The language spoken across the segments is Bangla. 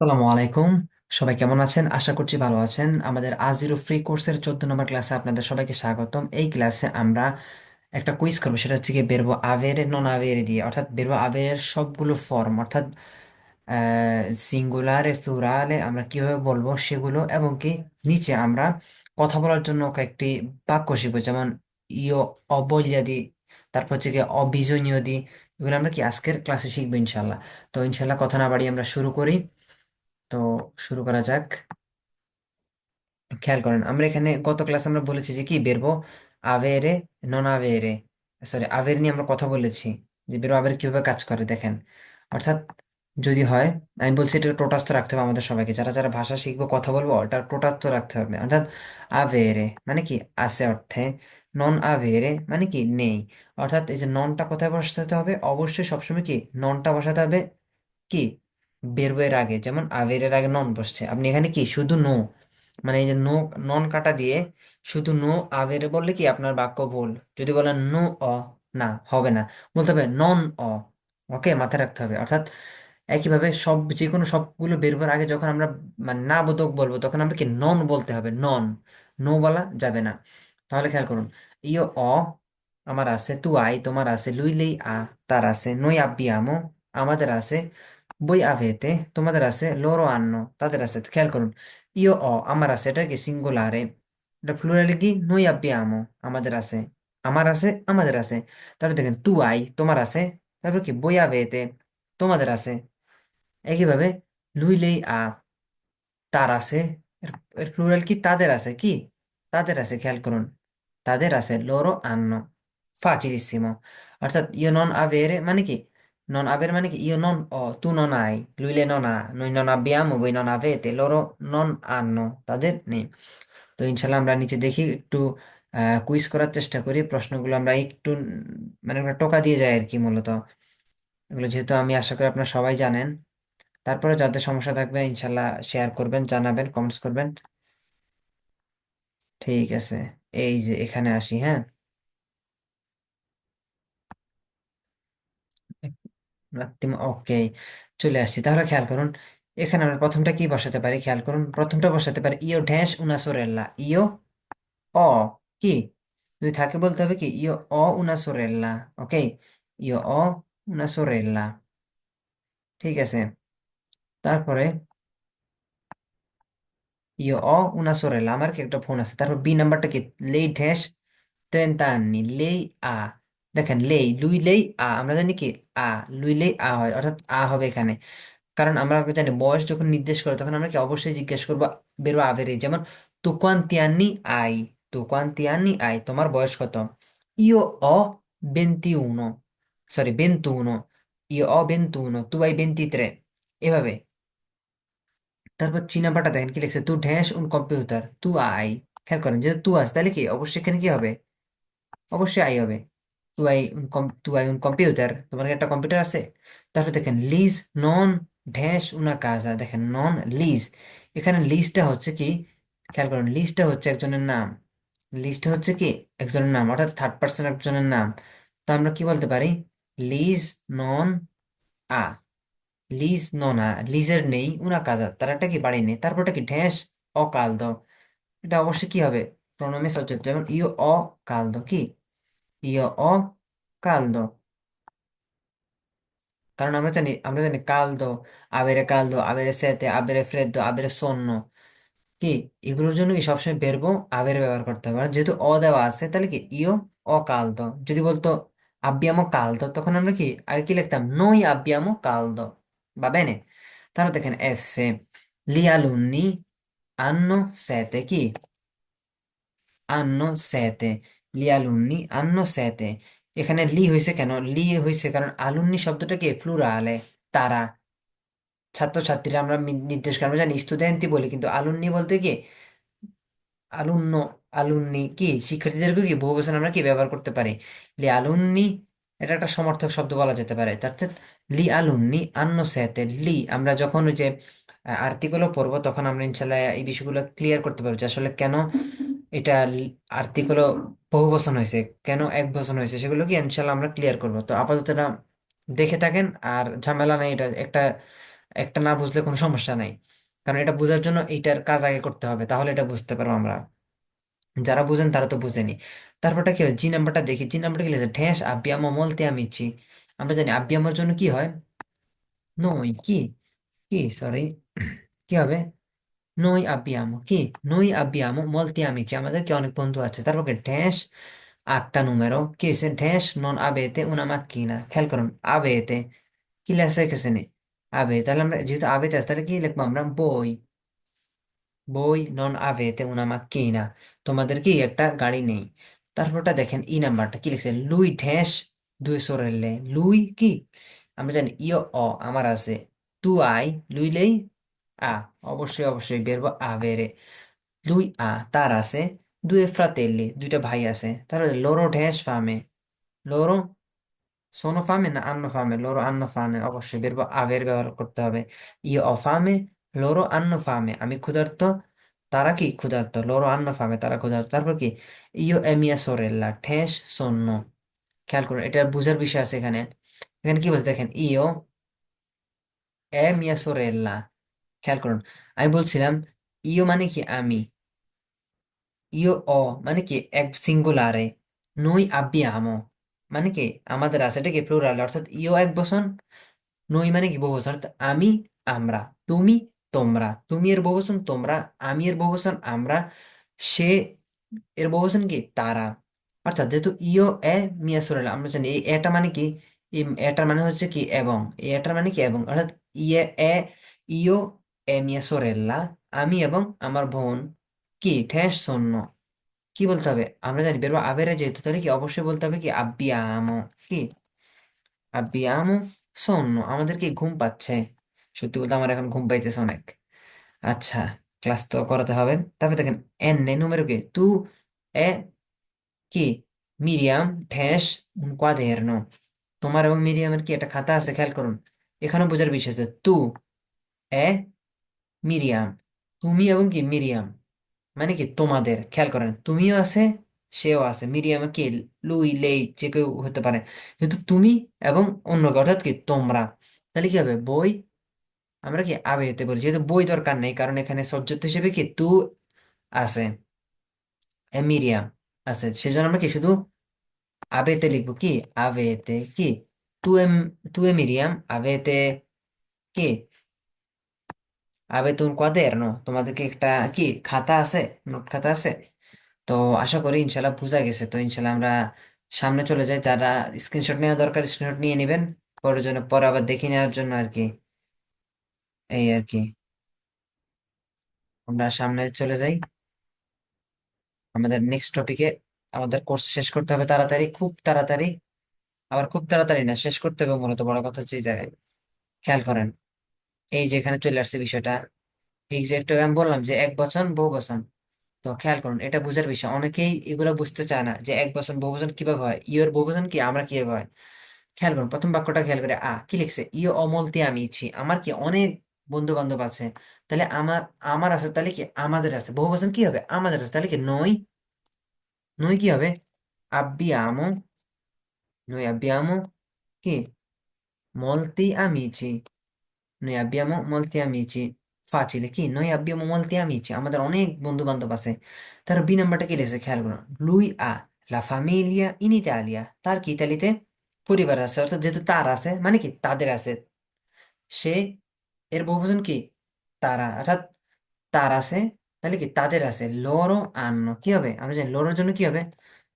আসসালামু আলাইকুম। সবাই কেমন আছেন? আশা করছি ভালো আছেন। আমাদের আজিরো ফ্রি কোর্সের চোদ্দ নম্বর ক্লাসে আপনাদের সবাইকে স্বাগতম। এই ক্লাসে আমরা একটা কুইজ করব, সেটা হচ্ছে কি বেরবো আভেরে নন আভেরে দিয়ে। অর্থাৎ বেরবো আভেরের সবগুলো ফর্ম অর্থাৎ সিঙ্গুলারে ফ্লুরালে আমরা কীভাবে বলব সেগুলো এবং কি নিচে আমরা কথা বলার জন্য কয়েকটি বাক্য শিখব। যেমন, ইয় অবৈল্যাদি তারপর হচ্ছে কি অবিজনীয় দি। এগুলো আমরা কি আজকের ক্লাসে শিখব ইনশাল্লাহ তো ইনশাল্লাহ কথা না বাড়িয়ে আমরা শুরু করি। তো শুরু করা যাক। খেয়াল করেন, আমরা এখানে গত ক্লাসে আমরা বলেছি যে কি? বেরবো আভেরে নন আভেরে সরি আভের নিয়ে আমরা কথা বলেছি, যে বেরো আভের কীভাবে কাজ করে, দেখেন। অর্থাৎ যদি হয়, আমি বলছি এটা টোটাস্থ রাখতে হবে আমাদের সবাইকে। যারা যারা ভাষা শিখব, কথা বলব, ওটা টোটাস্থ রাখতে হবে। অর্থাৎ আভেরে মানে কি? আছে অর্থে। নন আভেরে মানে কি? নেই। অর্থাৎ এই যে ননটা কোথায় বসাতে হবে? অবশ্যই সবসময় কি? ননটা বসাতে হবে কি? বের বইয়ের আগে, যেমন আভেরের আগে নন বসছে। আপনি এখানে কি শুধু নো মানে এই যে নো নন কাটা দিয়ে শুধু নো আভেরে বললে কি আপনার বাক্য ভুল? যদি বলেন নো অ, না, হবে না। বলতে হবে নন অ ওকে মাথায় রাখতে হবে। অর্থাৎ একইভাবে সব যে কোনো সবগুলো বের হওয়ার আগে যখন আমরা মানে না বোধক বলব, তখন আমরা কি নন বলতে হবে? নন নো বলা যাবে না। তাহলে খেয়াল করুন, ইয় অ আমার আছে তু আই তোমার আছে, লুই লেই আ, তার আছে, নই আব্বিয়ামো আমাদের আছে বই আভেতে তোমাদের আছে লোরো আন্ন তাদের আছে খেয়াল করুন ইয় অ আমার আছে এটা কি সিঙ্গুলারে এটা প্লুরালে কি নই আব্বিয়ামো আমাদের আছে আমার আছে আমাদের আছে তারপর দেখেন তু আই তোমার আছে তারপর কি বই আভেতে তোমাদের আছে একইভাবে লুই লেই আ তার আছে এর এর প্লুরাল কি তাদের আছে কি তাদের আছে খেয়াল করুন তাদের আছে লোরো আন্ন facilissimo. অর্থাৎ io non avere মানে কি non avere মানে কি io non ho, tu non hai, lui lei non ha, noi non abbiamo, voi non avete, loro non hanno. তাদের নেই তো ইনশাল্লাহ আমরা নিচে দেখি একটু কুইজ করার চেষ্টা করি প্রশ্নগুলো আমরা একটু মানে আমরা টোকা দিয়ে যাই আর কি মূলত এগুলো যেহেতু আমি আশা করি আপনারা সবাই জানেন তারপরে যাদের সমস্যা থাকবে ইনশাল্লাহ শেয়ার করবেন জানাবেন কমেন্টস করবেন ঠিক আছে এই যে এখানে আসি হ্যাঁ ওকে, চলে আসছি। তাহলে খেয়াল করুন, এখানে আমরা প্রথমটা কি বসাতে পারি? খেয়াল করুন, প্রথমটা বসাতে পারি ইও ড্যাশ উনা সোরেল্লা ইও অ কি? যদি থাকে বলতে হবে কি? ইও অ উনা সোরেল্লা ওকে ইও অ উনা সোরেল্লা ঠিক আছে। তারপরে ইও অ উনা সোরেল্লা আমার কি একটা ফোন আছে? তারপর বি নাম্বারটা কি? লেই ড্যাশ ট্রেন্তা আননি লেই আ। দেখেন লেই, লুই লেই, আ, আমরা জানি কি, আ, লুই লেই, আ হয়, অর্থাৎ আ হবে এখানে। কারণ আমরা জানি বয়স যখন নির্দেশ করে, তখন আমরা কি অবশ্যই জিজ্ঞেস করব, বেরো আভেরে যেমন তু কোয়ান্তি আই তু কোয়ান্তি আই, তোমার বয়স কত? ইও অ বেন্তিউনো সরি বেন্তুনো ইও অ বেন্তুনো তু আই বেন্তিত্রে এভাবে। তারপর চীনা পাটা দেখেন কি লিখছে, তু ঢ্যাঁস উন কম্পিউটার, তু আই। খেয়াল করেন, যেহেতু তু আছে তাহলে কি? অবশ্যই এখানে কি হবে? অবশ্যই আই হবে। তু আই তু আই উন কম্পিউটার তোমার কি একটা কম্পিউটার আছে তারপর দেখেন লিজ নন ড্যাশ উনা কাজা দেখেন নন লিজ এখানে লিজটা হচ্ছে কি খেয়াল করুন লিজটা হচ্ছে একজনের নাম লিজটা হচ্ছে কি একজনের নাম অর্থাৎ থার্ড পার্সন একজনের নাম তো আমরা কি বলতে পারি লিজ নন আ লিজ নন আ লিজের নেই উনা কাজা তার একটা কি বাড়ি নেই তারপরটা কি ঢ্যাঁস অকালদ এটা অবশ্যই কি হবে প্রণমে সজ্জিত যেমন ইও অকালদ কি ইও অকালদ কারণ আমরা জানি আমরা জানি কালদো আবেরে কালদো আবেরে সেতে আবেরে ফ্রেদ্দো আবেরে সন্ন কি এগুলোর জন্য কি সবসময় বেরবো আবেরে ব্যবহার করতে হবে আর যেহেতু অ দেওয়া আছে তাহলে কি ইও অকালদো যদি বলতো আব্বিয়ামো কালদো তখন আমরা কি আগে কি লিখতাম নই আব্বিয়ামো কালদো বা বেনে তাহলে দেখেন এফ এ লি alunni hanno sete. কি hanno sete. লি alunni hanno sete এখানে লি হয়েছে কেন? লি হয়েছে কারণ আলুন্নি শব্দটা কি প্লুরালে, তারা। ছাত্রছাত্রীরা আমরা নির্দেশ করি, আমরা জানি স্টুডেন্টই বলি, কিন্তু আলুন্নি বলতে কি? আলুন্ন, আলুন্নি কি? শিক্ষার্থীদেরকে কি? বহু বচন আমরা কি ব্যবহার করতে পারি? লি আলুন্নি, এটা একটা সমর্থক শব্দ বলা যেতে পারে। অর্থাৎ লি আলুন্নি আন্ন সেতে, লি। আমরা যখন ওই যে আর্টিকেলও পড়ব, তখন আমরা ইনশাল্লাহ এই বিষয়গুলো ক্লিয়ার করতে পারব যে আসলে কেন এটা আর্টিকেলও বহু বচন হয়েছে। কেন এক বচন হয়েছে সেগুলো কি ইনশাল্লাহ আমরা ক্লিয়ার করব। তো আপাতত এটা দেখে থাকেন আর ঝামেলা নাই, এটা একটা একটা না বুঝলে কোনো সমস্যা নাই। কারণ এটা বোঝার জন্য এইটার কাজ আগে করতে হবে, তাহলে এটা বুঝতে পারব আমরা। যারা বুঝেন তারা তো বুঝেনি। তারপরটা কি হয়? জি নাম্বারটা দেখি জি নাম্বারটা কি লিখেছে ঠেস আব্বিয়ামো মলতে আমিছি আমরা জানি আব্বিয়ামোর জন্য কি হয়? নই কি? কি? সরি কি হবে? নই আব্বিয়ামো কি নই আব্বিয়ামো মলতে আমিছি আমাদের কি অনেক বন্ধু আছে তারপর ঠেস আক্কা নুমেরো কি হয়েছে ঠেস নন আবেতে উনা মাক্কিনা খেয়াল করুন আবেতে কি লেখা রেখেছে নি আবে তাহলে আমরা যেহেতু আবেতে আছে তাহলে কি লিখব আমরা বই বই নন আভেতে উনা মাক্কিনা তোমাদের কি একটা গাড়ি নেই তারপরটা দেখেন ই নাম্বারটা কি লিখছে লুই ঢেস দুই সরেলে লুই কি আমরা জানি ইয় অ আমার আছে তু আই লুই অবশ্যই অবশ্যই বেরবো আবেরে লুই আ, তার আছে। দুই ফ্রাতেল্লি, দুইটা ভাই আছে। তারপরে লোরো ঢেস ফামে। লোরো সোনো ফামে না আন্নো ফামে? লোরো আন্নো ফামে। অবশ্যই বেরবো আবের ব্যবহার করতে হবে। ইয়ে অফামে লোরো আন্নো ফামে। আমি ক্ষুধার্ত, তারা কি ক্ষুধার্ত? লোরো আন্নো ফামে, তারা ক্ষুধার্ত। তারপর কি? ইয়ো এমিয়া সোরেল্লা ঠেস সন্ন। খেয়াল করুন এটা বুঝার বিষয় আছে এখানে। এখানে কি বলছে? দেখেন ইয়ো এ মিয়া সোরেল্লা খেয়াল করুন, আমি বলছিলাম ইয়ো মানে কি আমি? ইয়ো অ মানে কি এক সিঙ্গুলারে নই আব্বিয়ামো মানে কি আমাদের আছে, এটা কি প্লুরাল অর্থাৎ ইয়ো এক বচন নই মানে কি বহুবচন অর্থাৎ আমি, আমরা, তুমি, তোমরা। তুমি এর বহুবচন তোমরা, আমি এর বহুবচন আমরা, সে এর বহুবচন কি? তারা। অর্থাৎ যেহেতু ইও এ, মিয়া সুরাল, আমরা জানি এই এটা মানে কি? এটার মানে হচ্ছে কি এবং এটার মানে কি এবং? অর্থাৎ ইয়ে এ, ইও এ মিয়া সোরেল্লা, আমি এবং আমার বোন কি ঠেস শূন্য? কি বলতে হবে? আমরা জানি, বেরবো আবেরে যেহেতু, তাহলে কি অবশ্যই বলতে হবে কি আব্বিয়ামো কি? আব্বিয়ামো শূন্য, আমাদের কি ঘুম পাচ্ছে? সত্যি বলতে আমার এখন ঘুম পাইতেছে অনেক। আচ্ছা ক্লাস তো করাতে হবে। তারপরে দেখেন, এন নে número que তু, এ, কি? মিরিয়াম, ঠেস cuaderno তোমার এবং মিরিয়ামের কি একটা খাতা আছে? খেয়াল করুন। এখানে বোঝার বিষয় আছে। তু, এ মিরিয়াম। তুমি এবং কি মিরিয়াম? মানে কি তোমাদের? খেয়াল করেন, তুমিও আছে, সেও আছে। মিরিয়াম কি লুই, লেই, যে কেউ হতে পারে। কিন্তু তুমি এবং অন্য কেউ, অর্থাৎ কি তোমরা। তাহলে কি হবে? বই? আমরা কি আবেতে বলি যেহেতু বই দরকার নেই, কারণ এখানে সজ্জত হিসেবে কি তু আছে মিরিয়াম আছে। সেজন্য আমরা কি শুধু আবেতে লিখব কি? আবেতে কি? তু এম, তু এ মিরিয়াম, আবেতে কি? আবে তুম কোয়াদেরনো তোমাদেরকে একটা কি খাতা আছে? নোট খাতা আছে? তো আশা করি ইনশাল্লাহ বোঝা গেছে। তো ইনশাল্লাহ আমরা সামনে চলে যাই। যারা স্ক্রিনশট নেওয়া দরকার স্ক্রিনশট নিয়ে নেবেন। পরের জন্য পরে আবার দেখে নেওয়ার জন্য আর কি। এই আর কি। আমরা সামনে চলে যাই। আমাদের নেক্সট টপিকে আমাদের কোর্স শেষ করতে হবে তাড়াতাড়ি, খুব তাড়াতাড়ি। আবার খুব তাড়াতাড়ি না, শেষ করতে হবে মূলত। বড় কথা এই জায়গায়। খেয়াল করেন। এই যে এখানে চলে আসছে বিষয়টা এই যে একটু আমি বললাম যে এক বচন, বহু বচন। তো খেয়াল করুন, এটা বুঝার বিষয়। অনেকেই এগুলো বুঝতে চায় না যে এক বচন, বহু বচন কীভাবে হয়? ইয়োর বহু বচন কি, আমরা কীভাবে হয়? খেয়াল করুন, প্রথম বাক্যটা খেয়াল করে, আ, কি লিখছে? ইয় অমলতে আমি ইচ্ছি। আমার কি অনেক বন্ধু বান্ধব আছে, তাহলে আমার আমার আছে, তাহলে কি আমাদের আছে? বহু বচন কি হবে? আমাদের আছে, তাহলে কি নই? নই কি হবে? আব্বি আমো নই আব্বি আমো কি molti amici noi abbiamo molti amici. Facile কি noi abbiamo molti amici আমাদের অনেক বন্ধু বান্ধব আছে। তার বি নাম্বারটা কি লিখেছে খেয়াল করুন। Lui ha la famiglia in Italia তার কি ইতালিতে পরিবার আছে, অর্থাৎ যেহেতু তার আছে মানে কি? তাদের আছে। সে, এর বহুবচন কি? তারা। অর্থাৎ তার আছে, তাহলে কি? তাদের আছে। Loro hanno কি হবে? আমরা জানি লোরোর জন্য কি হবে?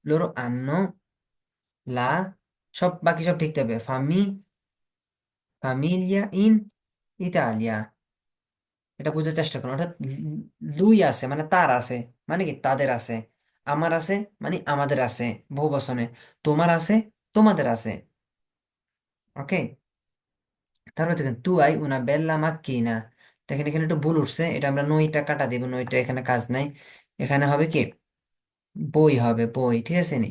Loro hanno la, সব, বাকি সব ঠিক হবে ফামি ফামিলিয়া ইন ইতালিয়া। এটা বোঝার চেষ্টা করুন। অর্থাৎ লুই আছে মানে তার আছে মানে কি? তাদের আছে। আমার আছে মানে আমাদের আছে, বহু বচনে। তোমার আছে, তোমাদের আছে। ওকে? তারপরে দেখেন তু আই উনা বেল্লা মাক্কিনা। দেখেন, এখানে একটু ভুল উঠছে। এটা আমরা নইটা কাটা দিব নইটা এখানে কাজ নাই। এখানে হবে কি? বই হবে, বই, ঠিক আছে নি?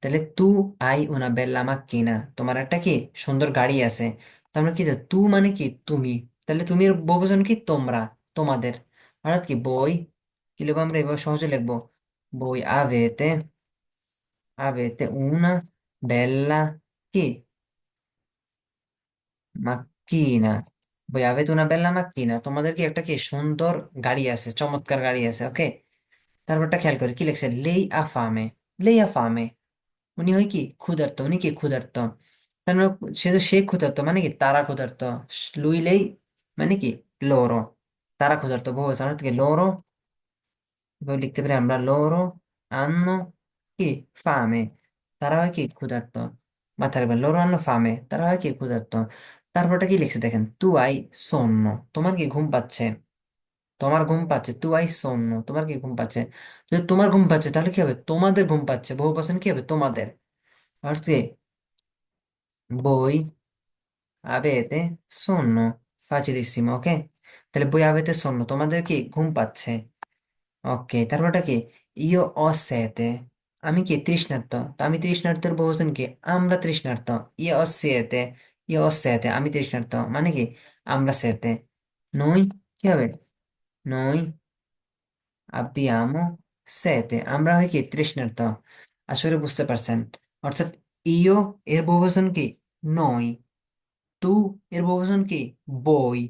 তাহলে তু আই উনা বেল্লা মাক্কিনা। তোমার একটা কি? সুন্দর গাড়ি আছে। তো আমরা কি? তু মানে কি? তুমি। তাহলে তুমি বহুবচন কি? তোমরা, তোমাদের। অর্থাৎ কি বই? কি লিখব আমরা? এভাবে সহজে লিখব। বই আভেতে আভেতে উনা, বেল্লা, কি? মাক্কিনা। Voi avete una bella macchina তোমাদের কি একটা কি সুন্দর গাড়ি আছে, চমৎকার গাড়ি আছে, ওকে? তারপরটা খেয়াল করে, কি লিখছে? লেই আ ফামে লেই আ ফামে উনি হয় কি? ক্ষুধার্ত। উনি কি ক্ষুধার্ত? সে তো সে ক্ষুধার্ত মানে কি তারা ক্ষুধার্ত লুইলেই মানে কি লোরো তারা ক্ষুধার্ত বহু অর্থ কি লোরো এভাবে লিখতে পারি আমরা লোরো আন্ন কি ফামে তারা হয় কি ক্ষুধার্ত মাথার রাখবেন লোরো আন্নো ফামে তারা হয় কি ক্ষুধার্ত তারপরটা কি লিখছে দেখেন তু আই সন্ন তোমার কি ঘুম পাচ্ছে তোমার ঘুম পাচ্ছে তু আই সন্ন তোমার কি ঘুম পাচ্ছে যদি তোমার ঘুম পাচ্ছে তাহলে কি হবে তোমাদের ঘুম পাচ্ছে বহু বচন কি হবে তোমাদের বই আবেতে সন্ন facilissimo ওকে তাহলে বই আবেতে সন্ন তোমাদের কি ঘুম পাচ্ছে ওকে তারপরটা কি ইও অসেতে আমি কি তৃষ্ণার্ত তো আমি তৃষ্ণার্তের বহুবচন কি আমরা তৃষ্ণার্ত ইয়ে অসেতে ইয়ে অসেতে আমি তৃষ্ণার্ত মানে কি আমরা সেতে নই কি হবে নই abbiamo sete. আমরা হয় কি তৃষ্ণার্ত আসলে বুঝতে পারছেন অর্থাৎ ইও এর বহুবচন কি নই তু এর বহুবচন কি বই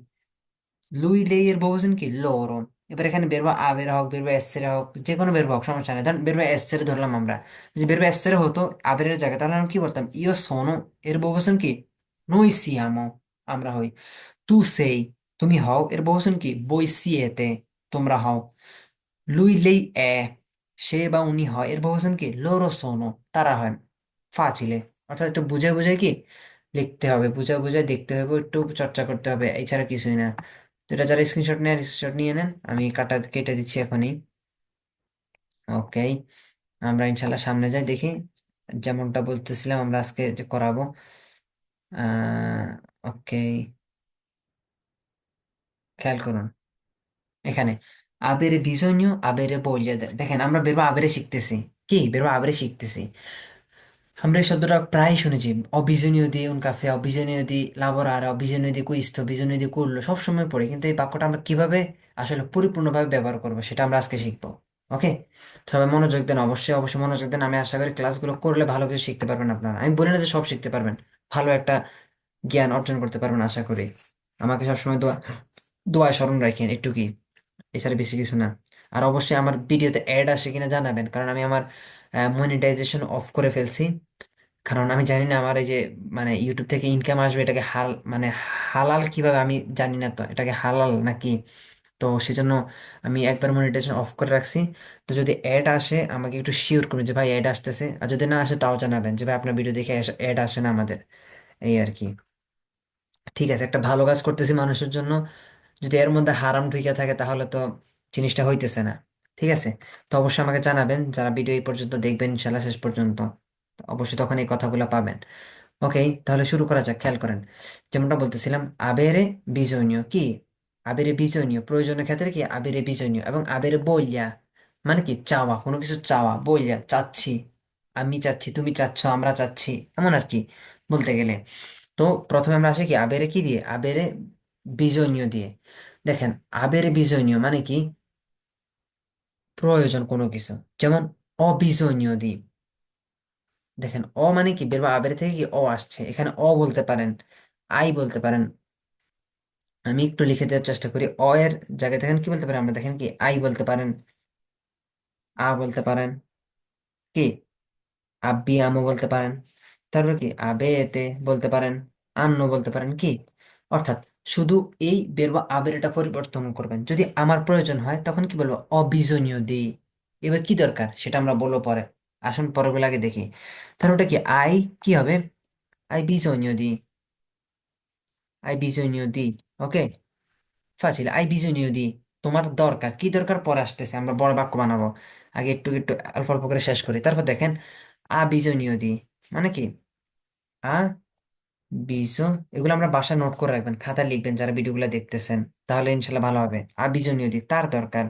লুই লেই এর বহুবচন কি লোরো এবার এখানে বেরবা আবের হোক বেরবা এসের হোক যে কোনো বেরবা হোক সমস্যা নেই ধরেন বেরবা এসের ধরলাম আমরা যদি বেরবা এসের হতো আবের জায়গায় তাহলে আমরা কি বলতাম ইও সোনো এর বহুবচন কি নই সিয়ামো আমরা হই তু সেই তুমি হও এর বহুবচন কি বই সিয়েতে তোমরা হও লুই লেই এ সে বা উনি হয় এর বহুবচন কি লোরো সোনো তারা হয় ফাচিলে অর্থাৎ একটু বুঝে বুঝে কি লিখতে হবে বুঝে বুঝে দেখতে হবে, একটু চর্চা করতে হবে এছাড়া কিছুই না। তো এটা যারা স্ক্রিনশট নেন স্ক্রিনশট নিয়ে নেন, আমি কাটা, কেটে দিচ্ছি এখনই। ওকে, আমরা ইনশাল্লাহ সামনে যাই, দেখি যেমনটা বলতেছিলাম আমরা আজকে যে করাবো। ওকে, খেয়াল করুন। এখানে, আবেরে বিজন্য, আবেরে বলিয়া দেখেন আমরা বেরবা আবেরে শিখতেছি। কি? বেরবা আবেরে শিখতেছি। আমরা এই শব্দটা প্রায় শুনেছি। অবিজনীয় দিয়ে উন কাফে, অবিজনীয় দি লাবোরারে, অবিজনীয় দি কুইস্তো, অবিজনীয় দি কুল্লো সবসময় পড়ি। কিন্তু এই বাক্যটা আমরা কীভাবে আসলে পরিপূর্ণভাবে ব্যবহার করব সেটা আমরা আজকে শিখব। ওকে? সবাই মনোযোগ দেন, অবশ্যই অবশ্যই মনোযোগ দেন। আমি আশা করি ক্লাসগুলো করলে ভালো কিছু শিখতে পারবেন আপনারা। আমি বলি না যে সব শিখতে পারবেন। ভালো একটা জ্ঞান অর্জন করতে পারবেন, আশা করি। আমাকে সবসময় দোয়া, দোয়ায় স্মরণ রাখেন একটু কি এছাড়া বেশি কিছু না। আর অবশ্যই আমার ভিডিওতে অ্যাড আসে কিনা জানাবেন, কারণ আমি আমার মনিটাইজেশন অফ করে ফেলছি। কারণ আমি জানি না আমার এই যে মানে ইউটিউব থেকে ইনকাম আসবে এটাকে হাল মানে হালাল কীভাবে আমি জানি না তো, এটাকে হালাল নাকি? তো সেজন্য আমি একবার মনিটাইজেশন অফ করে রাখছি। তো যদি অ্যাড আসে, আমাকে একটু শিওর করবেন যে ভাই অ্যাড আসতেছে। আর যদি না আসে, তাও জানাবেন যে ভাই আপনার ভিডিও দেখে অ্যাড আসে না আমাদের। এই আর কি। ঠিক আছে, একটা ভালো কাজ করতেছি মানুষের জন্য। যদি এর মধ্যে হারাম ঢুকে থাকে, তাহলে তো জিনিসটা হইতেছে না। ঠিক আছে? তো অবশ্যই আমাকে জানাবেন, যারা ভিডিও এই পর্যন্ত দেখবেন, ইনশাল্লাহ শেষ পর্যন্ত। অবশ্যই তখন এই কথাগুলো পাবেন। ওকে তাহলে শুরু করা যাক, খেয়াল করেন। যেমনটা বলতেছিলাম, আবেরে বীজনীয় কি? আবেরে বীজনীয়, প্রয়োজনের ক্ষেত্রে কি আবেরে বীজনীয় এবং আবেরে বইলিয়া? মানে কি চাওয়া, কোনো কিছু চাওয়া, বইলিয়া, চাচ্ছি, আমি চাচ্ছি, তুমি চাচ্ছ, আমরা চাচ্ছি, এমন আর কি বলতে গেলে। তো প্রথমে আমরা আসি কি, আবেরে কি দিয়ে? আবেরে বীজনীয় দিয়ে। দেখেন, আবেরে বীজনীয় মানে কি? প্রয়োজন কোনো কিছু। যেমন অবিজনীয় দিই দেখেন, অ মানে কি? বের আবের থেকে কি অ আসছে? এখানে অ বলতে পারেন, আই বলতে পারেন। আমি একটু লিখে দেওয়ার চেষ্টা করি। অ এর জায়গায় দেখেন কি বলতে পারেন আমরা? দেখেন কি? আই বলতে পারেন, আ বলতে পারেন, কি? আব্বি আমও বলতে পারেন। তারপর কি? আবে এতে বলতে পারেন, আন্ন বলতে পারেন, কি? অর্থাৎ শুধু এই বের বা আবের এটা পরিবর্তন করবেন। যদি আমার প্রয়োজন হয়, তখন কি বলব? অবিজনীয় দিই এবার কি দরকার? সেটা আমরা বলব পরে। আসুন পরেরগুলো আগে দেখি। তাহলে ওটা কি? আই কি হবে? আই বীজনীয় দিই আই বীজনীয় দিই ওকে? ফাজিল, আই বীজনীয় দিই তোমার দরকার, কি দরকার? পরে আসতেছে, আমরা বড় বাক্য বানাবো। আগে একটু একটু অল্প অল্প করে শেষ করি। তারপর দেখেন, আ বীজনীয় দিই মানে কি? আ বীজ এগুলো আমরা বাসায় নোট করে রাখবেন খাতা লিখবেন যারা ভিডিওগুলো দেখতেছেন। তাহলে ইনশাল্লাহ ভালো হবে। আবীজনীয় দিই তার দরকার।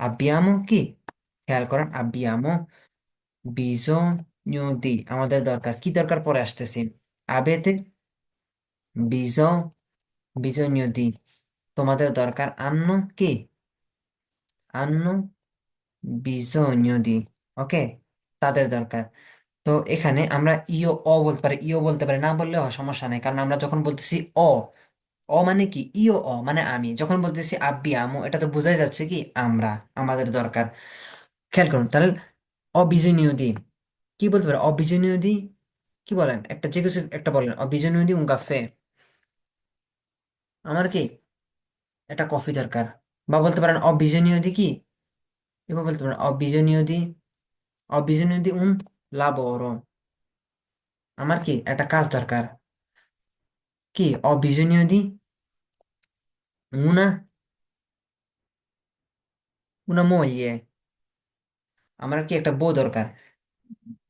আব্বিয়ামো কি? খেয়াল করেন আব্বিয়ামো বীজনীয় দিই আমাদের দরকার। কি দরকার পরে আসতেছি? আবেতে বীজ বীজনীয় দিই তোমাদের দরকার আন্ন কি? আন্ন bisogno di ওকে? তাদের দরকার। তো এখানে আমরা ইও, অ বলতে পারি। ইও বলতে পারি। না বললেও সমস্যা নেই। কারণ আমরা যখন বলতেছি অ অ মানে কি? ইও, অ মানে আমি। যখন বলতেছি আব্বি আমু এটা তো বোঝাই যাচ্ছে কি? আমরা, আমাদের দরকার। খেয়াল করুন, তাহলে অবিজনীয় দি কি বলতে পারে? অবিজনীয় দি কি বলেন? একটা যে কিছু একটা বলেন। অবিজনীয় দি উন কাফে আমার কি? একটা কফি দরকার। বা বলতে পারেন অবিজনীয় দি কি? এবার বলতে পারেন অবিজনীয় দি অবিজনীয় দি উন লাবoro আমার কি? একটা কাজ দরকার। কি? অবিজনীয় দি উনা una moglie আমার কি একটা বউ দরকার?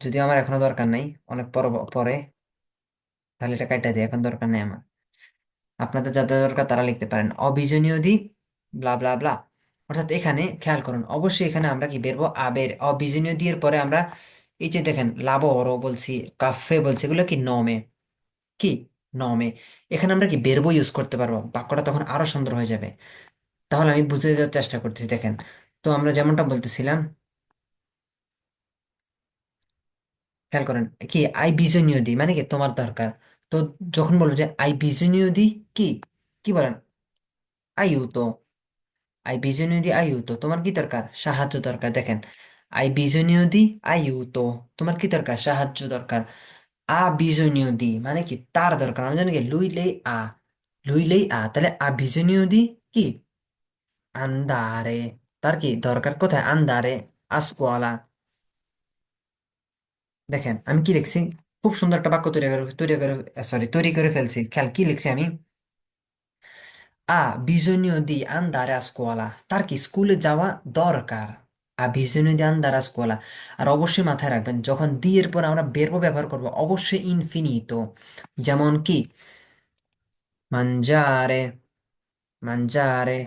যদিও আমার এখনও দরকার নাই, অনেক পর তাহলে এটা কাইটা দিই এখন দরকার নেই আমার। আপনাদের যাদের দরকার তারা লিখতে পারেন। অবিজনীয় দ্বীপ ব্লা ব্লা ব্লা অর্থাৎ এখানে খেয়াল করুন, অবশ্যই এখানে আমরা কি বেরবো আবের। অবিজনীয় দিয়ের পরে আমরা এই যে দেখেন লাবoro বলছি, কাফে বলছি, এগুলো কি নমে? কি? নমে। এখানে আমরা কি বেরবো ইউজ করতে পারব? বাক্যটা তখন আরও সুন্দর হয়ে যাবে। তাহলে আমি বুঝে দেওয়ার চেষ্টা করতেছি, দেখেন। তো আমরা যেমনটা বলতেছিলাম খেয়াল করেন কি আই বিজনীয় দি মানে কি তোমার দরকার? তো যখন বলব যে আই বিজনীয় দি কি? কি বলেন? আইউতো আই বিজনীয় দি আইউতো তোমার কি দরকার? সাহায্য দরকার। দেখেন, আই বিজনীয় দি আইউতো তোমার কি দরকার? সাহায্য দরকার। আ বিজনীয় দি মানে কি তার দরকার। আমি জানি কি লুইলেই আ লুইলেই আ, তাহলে আ বিজনীয় দি কি? আন্দারে। তার কি দরকার কোথায়? আন্দারে, আস্কুয়ালা। দেখেন, আমি কি লিখছি? খুব সুন্দর একটা বাক্য তৈরি করে তৈরি করে সরি তৈরি করে ফেলছি। খেয়াল, কি লিখছি আমি? আ bisogno di andare a scuola তার কি? স্কুলে যাওয়া দরকার। আ di andare a scuola আর অবশ্যই মাথায় রাখবেন, যখন দি এর পর আমরা verbo ব্যবহার করব, অবশ্যই ইনফিনিতো যেমন কি? mangiare mangiare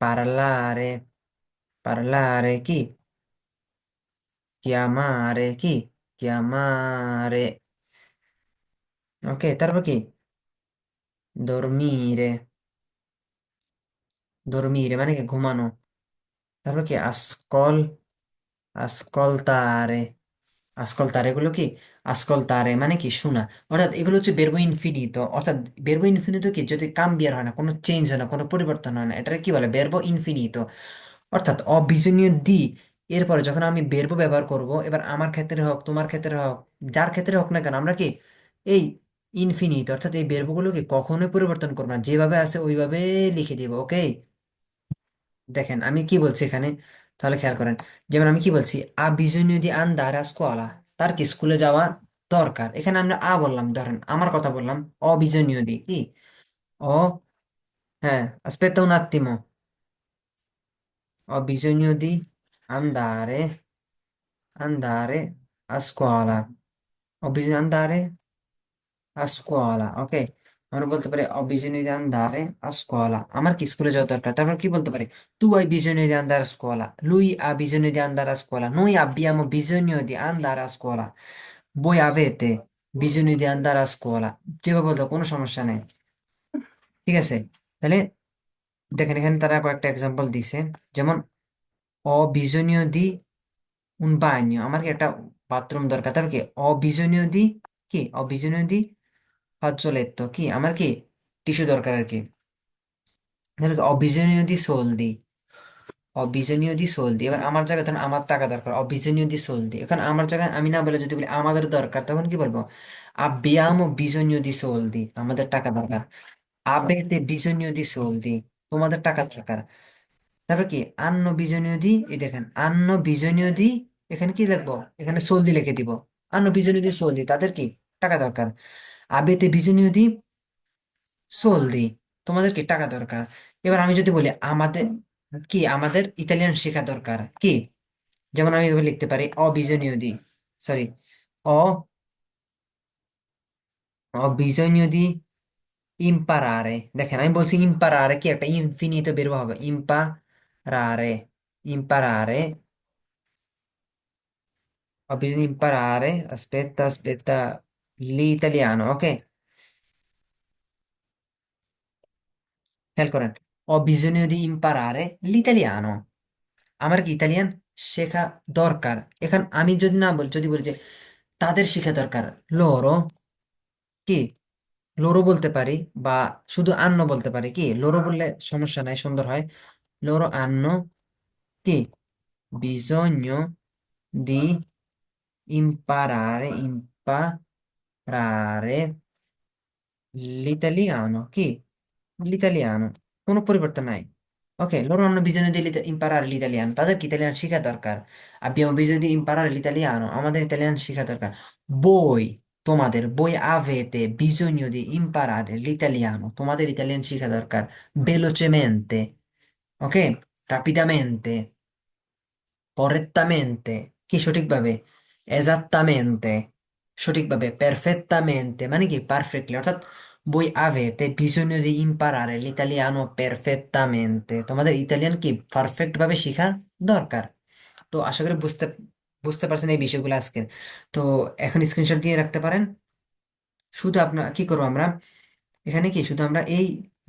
parlare parlare কি? chiamare কি? Chiamare. ওকে তারপর কি dormire. Dormire মানে কি ঘুমানো তারপর কি আসকল আসকলতারে আসকলতারে এগুলো কি আসকলতারে মানে কি শোনা অর্থাৎ এগুলো হচ্ছে বেরবো ইনফিনিতো অর্থাৎ বেরবো ইনফিনিতো কি যদি কাম্বিয়ার হয় না কোনো চেঞ্জ হয় না কোনো পরিবর্তন হয় না এটা কি বলে বেরবো ইনফিনিতো অর্থাৎ অবিজনীয় দি এরপরে যখন আমি বেরবো ব্যবহার করব, এবার আমার ক্ষেত্রে হোক, তোমার ক্ষেত্রে হোক, যার ক্ষেত্রে হোক না কেন, আমরা কি এই ইনফিনিট অর্থাৎ এই বেরবোগুলোকে কখনোই পরিবর্তন করব না। যেভাবে আছে ওইভাবে লিখে দিব ওকে দেখেন, আমি কি বলছি এখানে? তাহলে খেয়াল করেন, যেমন আমি কি বলছি আ bisogno di andare a scuola তার কি স্কুলে যাওয়া দরকার? এখানে আমরা আ বললাম, ধরেন, আমার কথা বললাম অ bisogno di কি? অ হ্যাঁ aspetta un attimo bisogno di andare andare a scuola ho bisogno di andare a scuola ok আমরা বলতে পারি ho bisogno di andare a scuola আমার কি স্কুলে যাওয়া দরকার তারপর কি বলতে পারি tu hai bisogno di andare a scuola lui ha bisogno di andare a scuola noi abbiamo bisogno di andare a scuola voi avete bisogno di andare a scuola যেভাবে বলতো কোনো সমস্যা নেই ঠিক আছে তাহলে দেখেন এখানে তারা কয়েকটা এক্সাম্পল দিছে যেমন অবিজনীয় দি উন বাইন আমাকে একটা বাথরুম দরকার? তার কি অবিজনীয় দি কি? অবিজনীয় দি ফাজলের কি? আমার কি টিস্যু দরকার আর কি? অবিজনীয় দি সোল দি? অবিজনীয় দি সোল দি। এবার আমার জায়গায় তখন আমার টাকা দরকার। অবিজনীয় দি সোল দি। এখন আমার জায়গায় আমি না বলে যদি বলি আমাদের দরকার, তখন কি বলব? আব্যামো বিজনীয় দি সোল দি। আমাদের টাকা দরকার। আবেদে বিজনীয় দি সোল দি। তোমাদের টাকা দরকার। তারপর কি? আন্ন বিজনীয় দি, এই দেখেন, আন্ন বিজনীয় দি, এখানে কি লিখব? এখানে সলদি লিখে দিব। আন্ন বিজনীয় দি, সলদি, তাদের কি? টাকা দরকার। আবেতে বিজনীয় দি, সলদি, তোমাদের কি? টাকা দরকার। এবার আমি যদি বলি, আমাদের কি? আমাদের ইতালিয়ান শেখা দরকার। কি? যেমন আমি এভাবে লিখতে পারি, অবিজনীয় দি সরি অ, অবিজনীয় দি, ইম্পারারে। দেখেন, আমি বলছি ইম্পারারে, কি? একটা ইনফিনিটো বের হবে। ইম্পারারে ইম্পারারে Ho bisogno di imparare. Aspetta, aspetta. L'italiano, ok? খেয়াল করেন ho bisogno di imparare l'italiano. আমার কি ইতালিয়ান শেখা দরকার এখন আমি যদি না বল যদি বলি যে তাদের শেখা দরকার loro কি লোরো বলতে পারি বা শুধু আন্ন বলতে পারি কি লোরো বললে সমস্যা নাই সুন্দর হয়। লোরো আন্ন কি bisogno di imparare imparare l'italiano কি l'italiano কোনো পরিবর্তন নাই ওকে loro hanno bisogno di lit- imparare l'italiano তাদেরকে ইতালিয়ান শেখা দরকার abbiamo bisogno di imparare l'italiano আমাদের ইতালিয়ান শেখা দরকার voi তোমাদের voi avete bisogno di imparare l'italiano তোমাদের ইতালিয়ান শেখা দরকার velocemente ok, rapidamente, correttamente কি সঠিকভাবে esattamente সঠিকভাবে perfettamente. মানে কি পারফেক্টলি অর্থাৎ বই voi avete bisogno di imparare l'italiano perfettamente. তোমাদের ইতালিয়ান কি পারফেক্ট ভাবে শেখা দরকার তো আশা করি বুঝতে বুঝতে পারছেন এই বিষয়গুলো আজকে তো এখন স্ক্রিনশট দিয়ে রাখতে পারেন। শুধু আপনার কি করব আমরা? এখানে কি? শুধু আমরা এই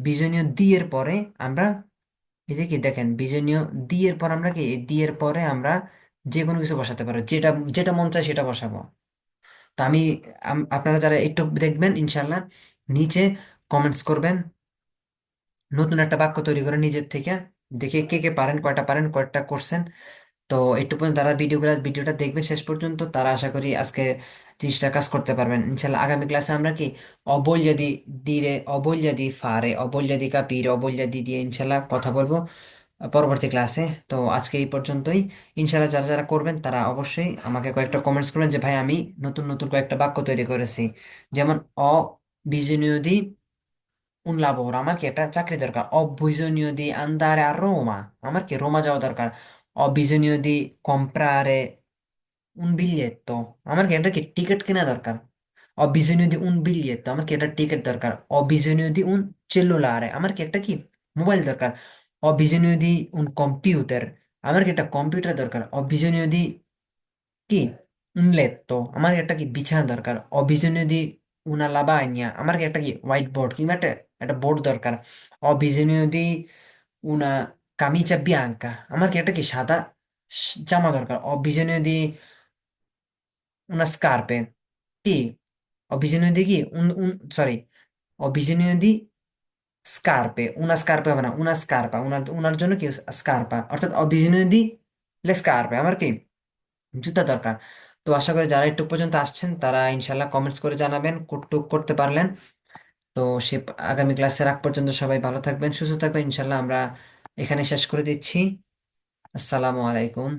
বিজনীয় দি এর পরে আমরা এই যে কি দেখেন, বিজনীয় দি এর পর আমরা কি দি এর পরে আমরা যে কোনো কিছু বসাতে পারো, যেটা যেটা মন চায় সেটা বসাবো। তো আমি, আম- আপনারা যারা একটু দেখবেন ইনশাল্লাহ নিচে কমেন্টস করবেন, নতুন একটা বাক্য তৈরি করে নিজের থেকে দেখে কে কে পারেন, কয়টা পারেন, কয়টা করছেন। তো একটু পর্যন্ত যারা ভিডিওগুলো ভিডিওটা দেখবেন শেষ পর্যন্ত, তারা আশা করি আজকে জিনিসটা কাজ করতে পারবেন। ইনশাল্লাহ আগামী ক্লাসে আমরা কি অবল্য দি দিরে অবল্য দি ফারে অবল্য দি কাপির অবল্য দি দিয়ে ইনশাল্লাহ কথা বলব পরবর্তী ক্লাসে তো আজকে এই পর্যন্তই। ইনশাল্লাহ যারা যারা করবেন, তারা অবশ্যই আমাকে কয়েকটা কমেন্টস করবেন যে, ভাই, আমি নতুন নতুন কয়েকটা বাক্য তৈরি করেছি। যেমন, অ বিজনীয় দি un lavoro আমার কি একটা চাকরি দরকার? di andare a Roma আমার কি রোমা যাওয়া দরকার? Ho bisogno di comprare un biglietto আমার কি একটা কি টিকিট কেনা দরকার ho bisogno di un biglietto আমার কি একটা টিকিট দরকার ho bisogno di un cellulare আমার কি একটা কি মোবাইল দরকার ho bisogno di un computer আমার কি একটা কম্পিউটার দরকার ho bisogno di কি un letto আমার একটা কি বিছানা দরকার ho bisogno di una lavagna আমার কি একটা কি হোয়াইট বোর্ড কিংবা একটা একটা বোর্ড দরকার ho bisogno di una camicia bianca আমার কি একটা কি সাদা জামা দরকার? ho bisogno di una scarpe কি? ho bisogno di কি un, un, sorry হবে না una scarpa উনার উনার জন্য কি স্কার্পা? অর্থাৎ ho bisogno di le আমার কি জুতা দরকার? তো আশা করি যারা একটু পর্যন্ত আসছেন তারা ইনশাল্লাহ কমেন্টস করে জানাবেন কুটটুক করতে পারলেন। তো সে আগামী ক্লাসের আগ পর্যন্ত সবাই ভালো থাকবেন সুস্থ থাকবেন। ইনশাল্লাহ আমরা এখানে শেষ করে দিচ্ছি। আসসালামু আলাইকুম।